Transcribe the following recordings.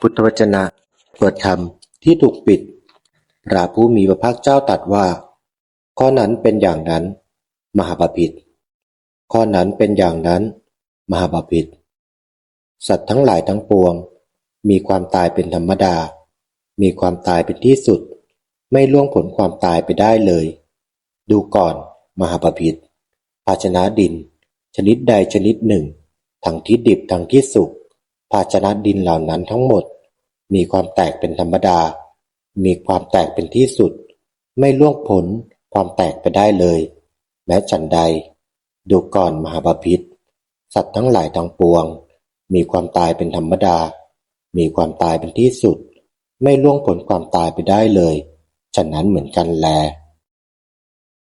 พุทธวจนะ เปิดธรรมที่ถูกปิด พระผู้มีพระภาคเจ้าตรัสว่า ข้อนั้นเป็นอย่างนั้น มหาบาพิตรข้อนั้นเป็นอย่างนั้น มหาบาพิตรสัตว์ทั้งหลายทั้งปวง มีความตายเป็นธรรมดา มีความตายเป็นที่สุด ไม่ล่วงผลความตายไปได้เลย ดูก่อน มหาบาพิตรภาชนะดิน ชนิดใดชนิดหนึ่งทั้งที่ดิบทั้งที่สุก ภาชนะดินเหล่านั้นทั้งหมด มีความแตกเป็นธรรมดา มีความแตกเป็นที่สุด ไม่ล่วงพ้นความแตกไปได้เลย แม้ฉันใด ดูก่อนมหาบาพิตรสัตว์ทั้งหลายทั้งปวง มีความตายเป็นธรรมดา มีความตายเป็นที่สุด ไม่ล่วงพ้นความตายไปได้เลยฉะนั้นเหมือนกันแล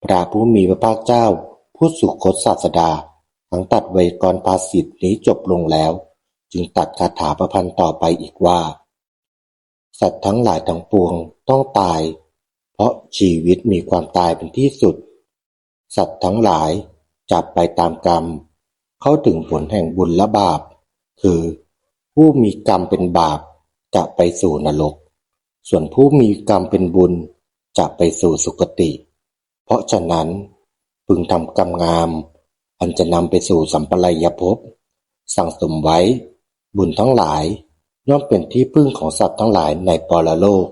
พระผู้มีพระภาคเจ้า ผู้สุคตศาสดาทั้งตัดไวยากรณ์ภาษิตนี้จบลงแล้ว จึงตัดคาถาประพันธ์ต่อไปอีกว่า สัตว์ทั้งหลายทั้งปวงต้องตาย เพราะชีวิตมีความตายเป็นที่สุด สัตว์ทั้งหลายจับไปตามกรรม เข้าถึงผลแห่งบุญและบาป คือ ผู้มีกรรมเป็นบาปจะไปสู่นรก ส่วนผู้มีกรรมเป็นบุญจะไปสู่สุคติ เพราะฉะนั้นพึงทำกรรมงาม อันจะนำไปสู่สัมปรายภพสั่งสมไว้ บุญทั้งหลายย่อมเป็นที่พึ่งของสัตว์ทั้งหลายในปรโลก